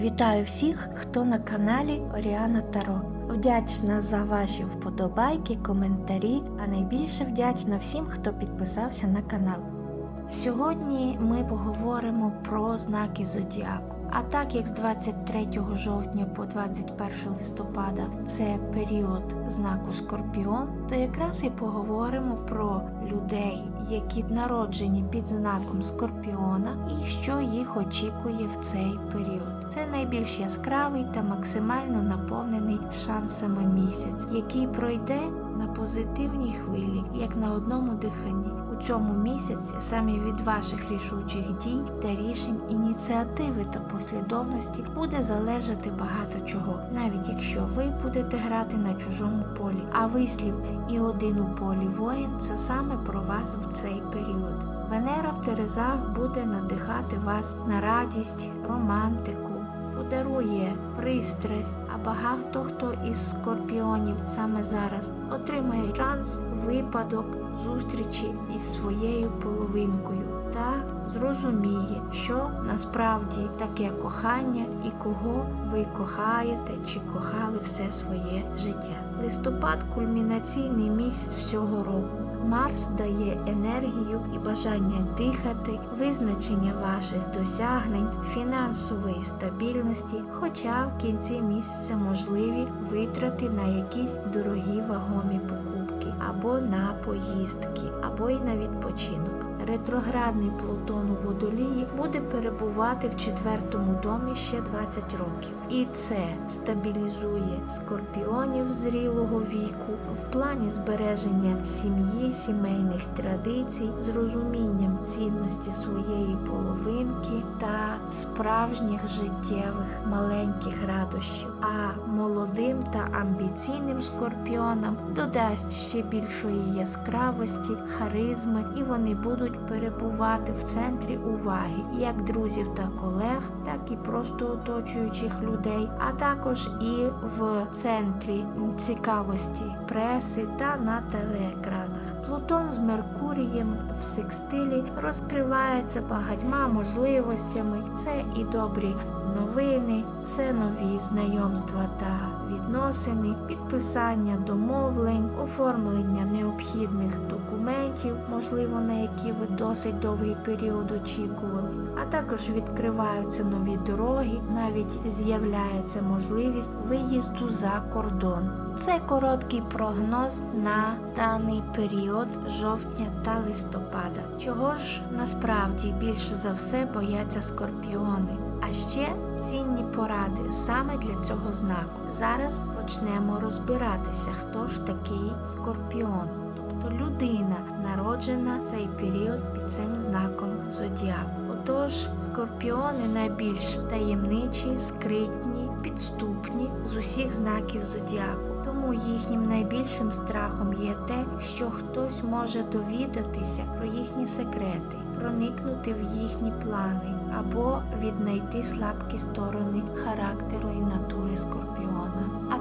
Вітаю всіх, хто на каналі Оріана Таро. Вдячна за ваші вподобайки, коментарі, а найбільше вдячна всім, хто підписався на канал. Сьогодні ми поговоримо про знаки зодіаку. А так як з 23 жовтня по 21 листопада це період знаку Скорпіон, то якраз і поговоримо про людей, які народжені під знаком Скорпіона, і що їх очікує в цей період. Це найбільш яскравий та максимально наповнений шансами місяць, який пройде на позитивній хвилі, як на одному диханні. У цьому місяці саме від ваших рішучих дій та рішень, ініціативи та послідовності буде залежати багато чого, навіть якщо ви будете грати на чужому полі. А вислів і один у полі воїн це саме про вас в цей період. Венера в Терезах буде надихати вас на радість, романтику. Подарує пристрасть, а багато хто із скорпіонів саме зараз отримає шанс, випадок зустрічі із своєю половинкою та зрозуміє, що насправді таке кохання і кого ви кохаєте чи кохали все своє життя. Листопад кульмінаційний місяць всього року. Марс дає енергію і бажання дихати, визначення ваших досягнень, фінансової стабільності, хоча в кінці місяця можливі витрати на якісь дорогі вагомі покупки, або на поїздки, або й на відпочинок. Ретроградний Плутон у водолії буде перебувати в четвертому домі ще 20 років, і це стабілізує скорпіонів зрілого віку в плані збереження сім'ї, сімейних традицій, з розумінням цінності своєї половинки та справжніх життєвих маленьких радощів. А молодим та амбіційним скорпіонам додасть ще більшої яскравості, харизми, і вони будуть перебувати в центрі уваги як друзів та колег, так і просто оточуючих людей, а також і в центрі цікавості преси та на телеекранах. Плутон з Меркурієм в секстилі розкривається багатьма можливостями. Це і добрі новини, це нові знайомства та відносини, підписання домовлень, оформлення необхідних документів, можливо, на які ви досить довгий період очікували. А також відкриваються нові дороги, навіть з'являється можливість виїзду за кордон. Це короткий прогноз на даний період жовтня та листопада. Чого ж насправді більше за все бояться скорпіони? А ще цінні поради саме для цього знаку. Зараз почнемо розбиратися, хто ж такий скорпіон. Тобто людина, народжена в цей період під цим знаком зодіаку. Отож, скорпіони найбільш таємничі, скритні, підступні з усіх знаків зодіаку. Тому їхнім найбільшим страхом є те, що хтось може довідатися про їхні секрети, проникнути в їхні плани або віднайти слабкі сторони характеру і натури скорпіона.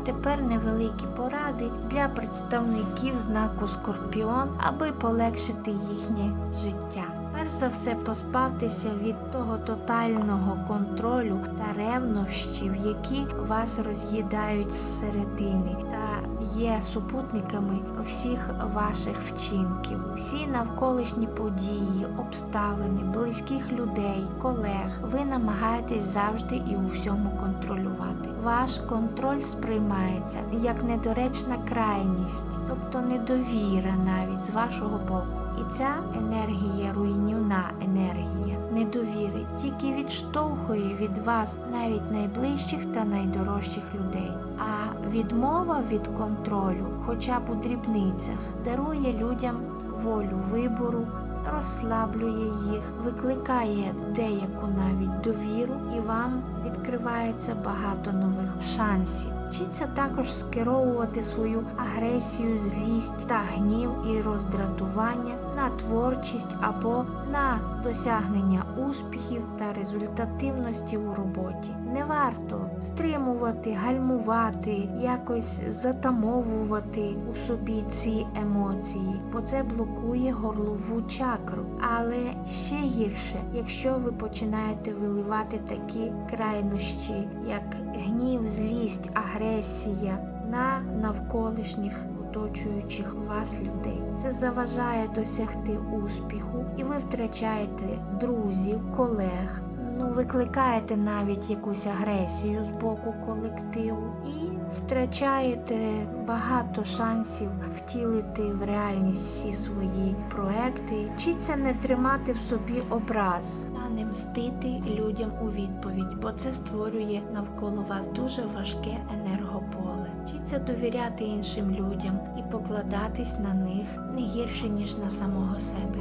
Тепер невеликі поради для представників знаку Скорпіон, аби полегшити їхнє життя. Перш за все, поспавтеся від того тотального контролю та ревнощів, які вас роз'їдають зсередини та є супутниками всіх ваших вчинків. Всі навколишні події, обставини, близьких людей, колег. Ви намагаєтесь завжди і у всьому контролювати. Ваш контроль сприймається як недоречна крайність, тобто недовіра навіть з вашого боку. І ця енергія, руйнівна енергія недовіри, тільки відштовхує від вас навіть найближчих та найдорожчих людей. А відмова від контролю, хоча б у дрібницях, дарує людям волю вибору, розслаблює їх, викликає деяку навіть довіру, і вам відкривається багато нових шансів. Вчиться також скеровувати свою агресію, злість та гнів і роздратування на творчість або на досягнення успіхів та результативності у роботі. Не варто стримувати, гальмувати, якось затамовувати у собі ці емоції, бо це блокує горлову чакру. Але ще гірше, якщо ви починаєте виливати такі крайнощі, як гнів, злість, агресія на навколишніх оточуючих вас людей. Це заважає досягти успіху, і ви втрачаєте друзів, колег. Ну, викликаєте навіть якусь агресію з боку колективу і втрачаєте багато шансів втілити в реальність всі свої проекти. Вчіться не тримати в собі образ та не мстити людям у відповідь, бо це створює навколо вас дуже важке енергополе. Вчіться довіряти іншим людям і покладатись на них не гірше ніж на самого себе.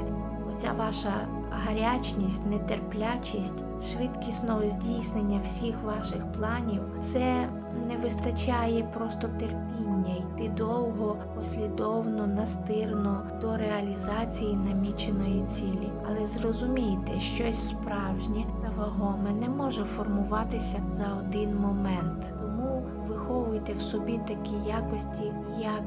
Оця ваша гарячність, нетерплячість, швидкісного здійснення всіх ваших планів це не вистачає просто терпіння йти довго, послідовно, настирно до реалізації наміченої цілі. Але зрозумійте, щось справжнє та вагоме не може формуватися за один момент. Виховуйте в собі такі якості, як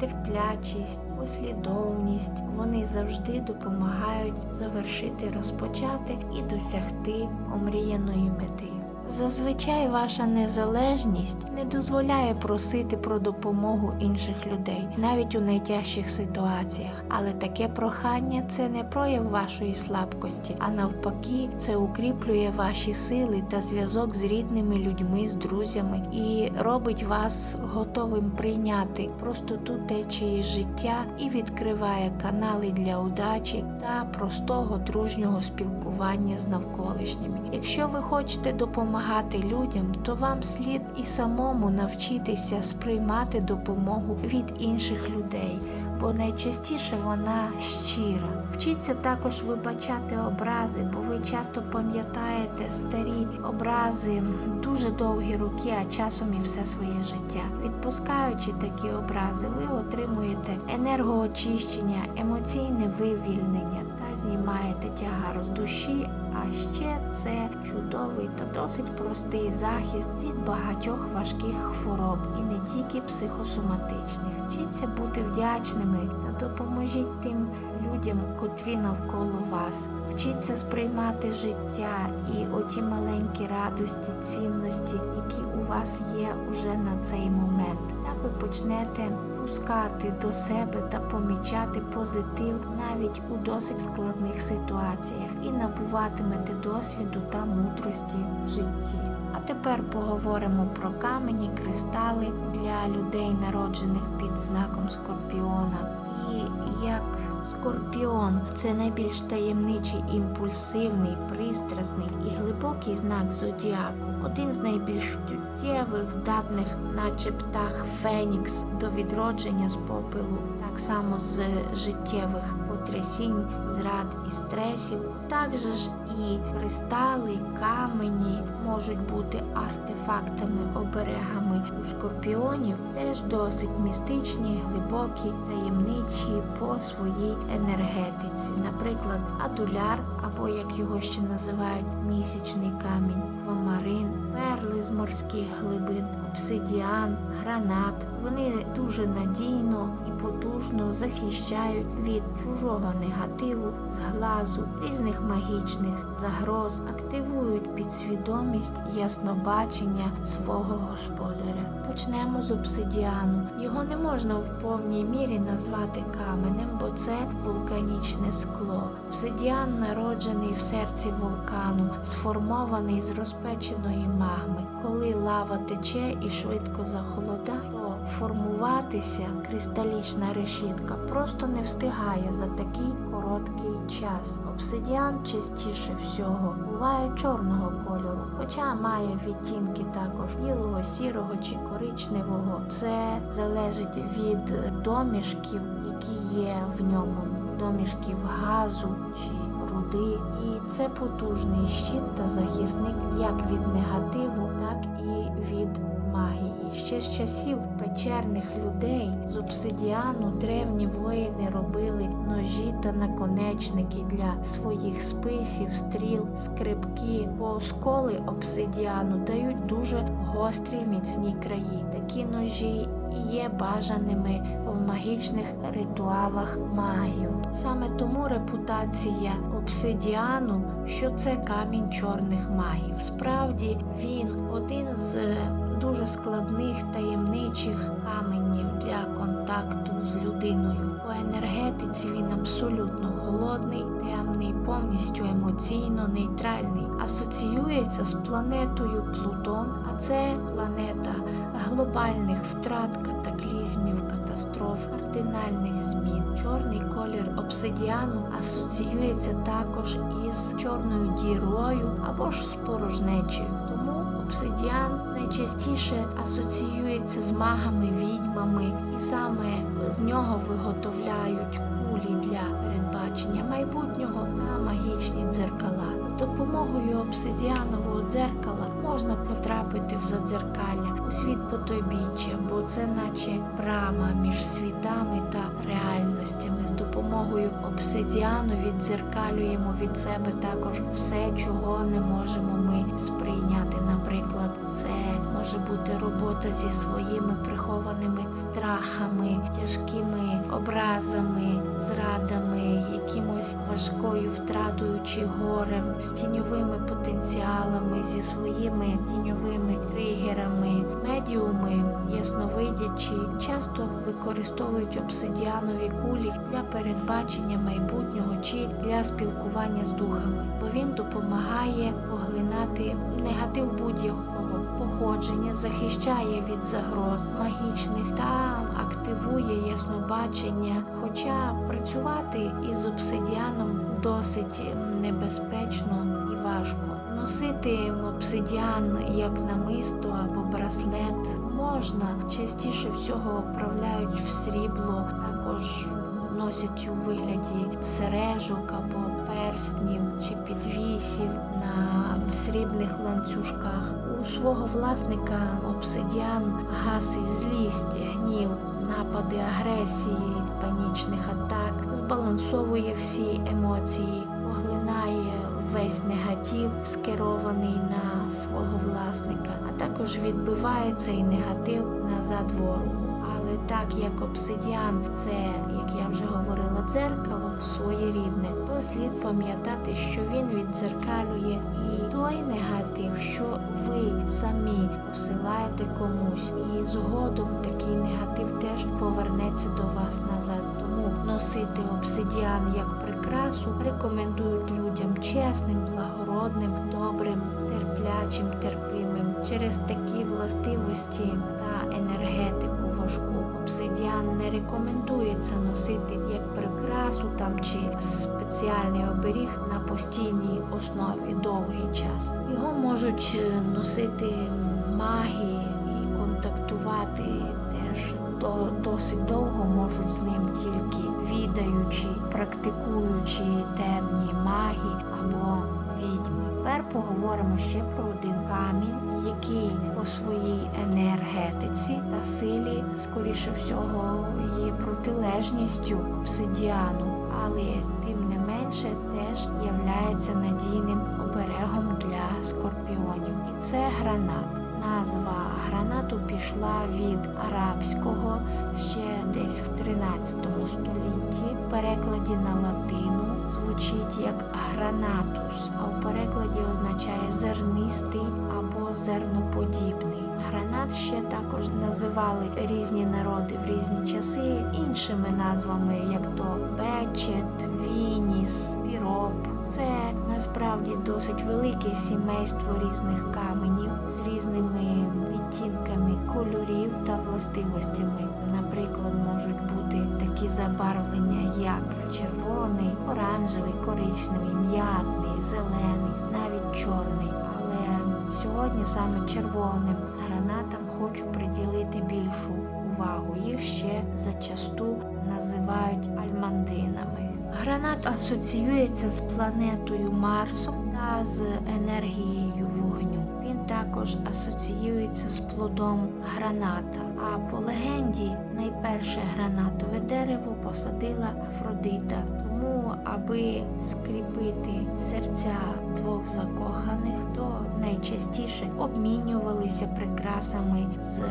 терплячість, послідовність. Вони завжди допомагають завершити розпочати і досягти омріяної мети. Зазвичай ваша незалежність не дозволяє просити про допомогу інших людей, навіть у найтяжчих ситуаціях. Але таке прохання це не прояв вашої слабкості, а навпаки, це укріплює ваші сили та зв'язок з рідними людьми, з друзями і робить вас готовим прийняти простоту течії життя і відкриває канали для удачі та простого дружнього спілкування з навколишніми. Якщо ви хочете допомагати людям, то вам слід і самому навчитися сприймати допомогу від інших людей, бо найчастіше вона щира. Вчіться також вибачати образи, бо ви часто пам'ятаєте старі образи, дуже довгі роки, а часом і все своє життя. Відпускаючи такі образи, ви отримуєте енергоочищення, емоційне вивільнення та знімаєте тягар з душі. А ще це чудовий та досить простий захист від багатьох важких хвороб і не тільки психосоматичних. Вчіться бути вдячними та допоможіть тим людям, котрі навколо вас. Вчіться сприймати життя і оті маленькі радості, цінності, які у вас є уже на цей момент. Так ви почнете пускати до себе та помічати позитив навіть у досить складних ситуаціях і набуватимете досвіду та мудрості в житті. А тепер поговоримо про камені, кристали для людей, народжених під знаком скорпіона. І як скорпіон це найбільш таємничий, імпульсивний, пристрасний і глибокий знак зодіаку, один з найбільш чуттєвих, здатних, наче птах Фенікс, до відродження з попелу, так само з життєвих потрясінь, зрад і стресів. Також ж і кристали, камені можуть бути артефактами, оберегами у скорпіонів, теж досить містичні, глибокі, таємничі по своїй енергетиці. Наприклад, адуляр, або як його ще називають, місячний камінь, вамарин, перли з морських глибин, обсидіан, гранат. Вони дуже надійно потужно захищають від чужого негативу, зглазу, різних магічних загроз, активують підсвідомість яснобачення свого господаря. Почнемо з обсидіану. Його не можна в повній мірі назвати каменем, бо це вулканічне скло. Обсидіан народжений в серці вулкану, сформований з розпеченої магми. Коли лава тече і швидко захолодає, формуватися кристалічна решітка просто не встигає за такий короткий час. Обсидіан частіше всього буває чорного кольору, хоча має відтінки також білого, сірого чи коричневого. Це залежить від домішків, які є в ньому, домішків газу чи руди. І це потужний щит та захисник як від негативу, Ще з часів печерних людей з обсидіану древні воїни робили ножі та наконечники для своїх списів, стріл, скрипки, бо осколи обсидіану дають дуже гострі міцні краї. Такі ножі є бажаними в магічних ритуалах магів. Саме тому репутація обсидіану, що це камінь чорних магів. Справді він один з дуже складних таємничих каменів для контакту з людиною. По енергетиці він абсолютно холодний, темний, повністю емоційно нейтральний. Асоціюється з планетою Плутон, а це планета глобальних втрат, катаклізмів, катастроф, кардинальних змін. Чорний колір обсидіану асоціюється також із чорною дірою або ж з порожнечею. Обсидіан найчастіше асоціюється з магами, відьмами, і саме з нього виготовляють кулі для передбачення майбутнього та магічні дзеркала. З допомогою обсидіанового дзеркала можна потрапити в задзеркалля у світ потойбіччя, бо це наче брама між світами та реальностями. З допомогою обсидіану віддзеркалюємо від себе також все, чого не можемо ми сприйняти. Наприклад, це може бути робота зі своїми прихованими страхами, тяжкими образами, зрадами, якимось важкою втратою чи горем, з тіньовими потенціалами, зі своїми тіньовими тригерами. Медіуми, ясновидячі, часто використовують обсидіанові кулі для передбачення майбутнього чи для спілкування з духами, бо він допомагає поглинати негатив будь-якого походження, захищає від загроз магічних та активує яснобачення. Хоча працювати із обсидіаном досить небезпечно важко. Носити обсидіан як намисто або браслет можна. Частіше всього вправляють в срібло, також носять у вигляді сережок або перснів чи підвісів на срібних ланцюжках. У свого власника обсидіан гасить злість, гнів, напади агресії, панічних атак, збалансовує всі емоції, весь негатив, скерований на свого власника, а також відбиває цей негатив назад ворогу. Але так як обсидіан, це, як я вже говорила, дзеркало своєрідне, то слід пам'ятати, що він віддзеркалює і той негатив, що ви самі посилаєте комусь, і згодом такий негатив теж повернеться до вас назад. Носити обсидіан як прикрасу рекомендують людям чесним, благородним, добрим, терплячим, терпимим через такі властивості та енергетику важку. Обсидіан не рекомендується носити як прикрасу там чи спеціальний оберіг на постійній основі довгий час. Його можуть е, носити маги і контактувати теж досить довго можуть з ним тільки відаючи, практикуючи темні маги або відьми. Тепер поговоримо ще про один камінь, який по своїй енергетиці та силі, скоріше всього, є протилежністю обсидіану, але тим не менше теж являється надійним оберегом для скорпіонів. І це гранат. Назва гранату пішла від арабського ще десь в 13 столітті. В перекладі на латину звучить як гранатус, а в перекладі означає зернистий або зерноподібний. Гранат ще також називали різні народи в різні часи іншими назвами, як то бечет, вініс, піроп. Це насправді досить велике сімейство різних каменів властивостями. Наприклад, можуть бути такі забарвлення, як червоний, оранжевий, коричневий, м'ятний, зелений, навіть чорний. Але сьогодні саме червоним гранатам хочу приділити більшу увагу. Їх ще зачасту називають альмандинами. Гранат асоціюється з планетою Марсом та з енергією вогню. Він також асоціюється з плодом граната. А по легенді найперше гранатове дерево посадила Афродита. Тому, аби скріпити серця двох закоханих, то найчастіше обмінювалися прикрасами з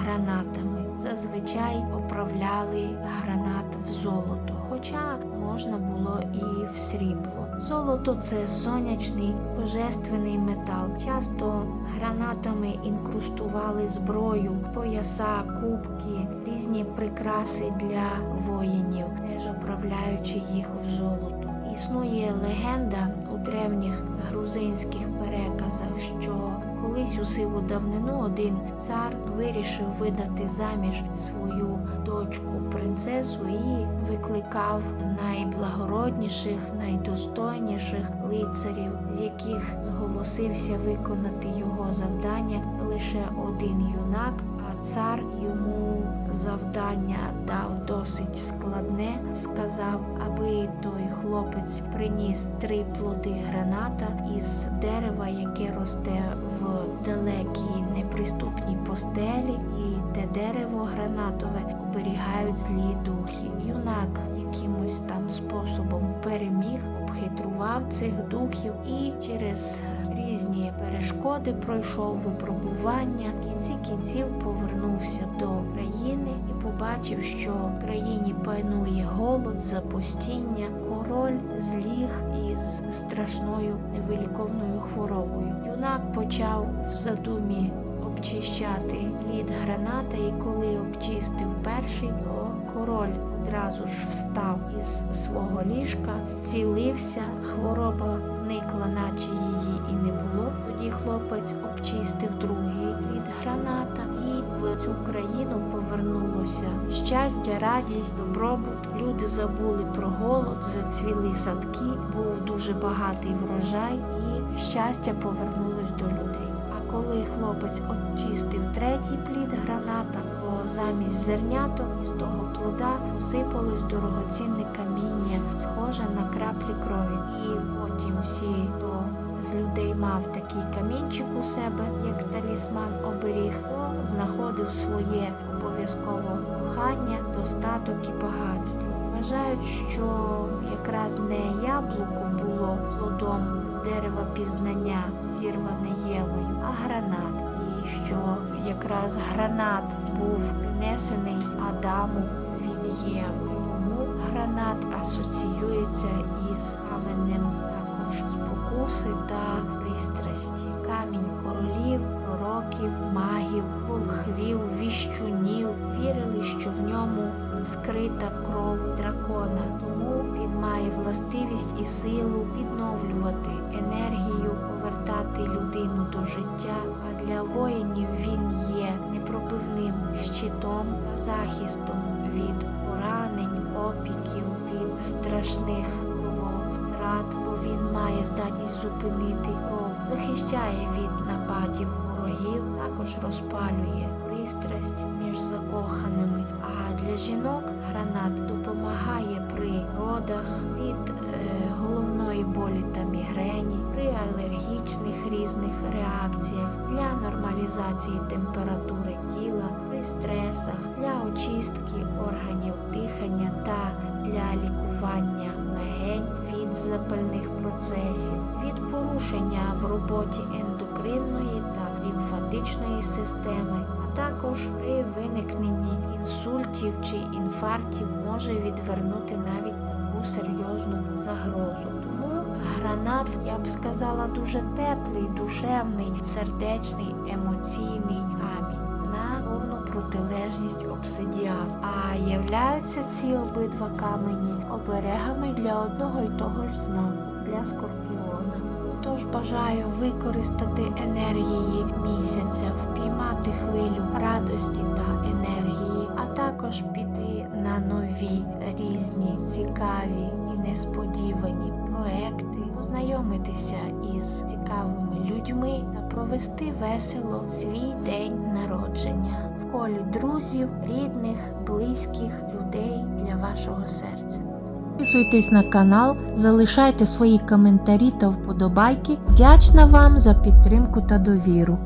гранатами. Зазвичай оправляли гранат в золото, хоча можна було і в срібло. Золото це сонячний божественний метал. Часто гранатами інкрустували зброю, пояса, кубки, різні прикраси для воїнів, теж оправляючи їх в золото. Існує легенда у древніх грузинських переказах, що у сиву давнину один цар вирішив видати заміж свою дочку принцесу і викликав найблагородніших, найдостойніших лицарів, з яких зголосився виконати його завдання лише один юнак. А цар йому завдання дав досить складне. Сказав, аби той хлопець приніс три плоди граната із дерева, яке росте в далекій неприступній постелі, і те дерево гранатове оберігають злі духи. Юнак якимось там способом переміг, обхитрував цих духів і через різні перешкоди пройшов випробування. В кінці кінців повернувся до країни і побачив, що в країні панує голод, запустіння. Король зліг із страшною невиліковною хворобою. Юнак почав в задумі обчищати лід граната, і коли обчистив перший, то король одразу ж встав із свого ліжка, зцілився, хвороба зникла, наче її і не було. Тоді хлопець обчистив другий лід граната, в цю країну повернулося щастя, радість, добробут. Люди забули про голод, зацвіли садки, був дуже багатий врожай, і щастя повернулось до людей. А коли хлопець очистив третій плід граната, то замість зерняток із того плода посипалось дорогоцінне каміння, схоже на краплі крові. І потім всі, хто з людей мав такий камінчик у себе, як талісман оберіг, знаходив своє обов'язково кохання, достаток і багатство. Вважають, що якраз не яблуко було плодом з дерева пізнання, зірване Євою, а гранат. І що якраз гранат був принесений Адаму від Єви. Тому гранат асоціюється із каменем також спокуси та пристрасті. Камінь королів, пророків, магів, волхвів, віщунів вірили, що в ньому скрита кров дракона. Тому він має властивість і силу відновлювати енергію, повертати людину до життя. А для воїнів він є непробивним щитом захистом від поранень, опіків, від страшних крововтрат, бо він має здатність зупинити кров, захищає від нападів ворогів, також розпалює пристрасть між закоханими. А для жінок гранат допомагає при родах від е, головної болі та мігрені, при алергічних різних реакціях, для нормалізації температури тіла, при стресах, для очистки органів дихання та для лікування легень від запальних процесів, від порушення в роботі ендокринної та лімфатичної системи, а також при виникненні інсультів чи інфарктів може відвернути навіть таку серйозну загрозу. Тому гранат, я б сказала, дуже теплий, душевний, сердечний, емоційний камінь на повну протилежність обсидіану. А являються ці обидва камені оберегами для одного й того ж знаку для скорпіона. Тож бажаю використати енергії місяця, впіймати хвилю радості та енергії, а також піти на нові різні цікаві і несподівані проекти, познайомитися із цікавими людьми та провести весело свій день народження в колі друзів, рідних, близьких людей для вашого серця. Підписуйтесь на канал, залишайте свої коментарі та вподобайки. Вдячна вам за підтримку та довіру.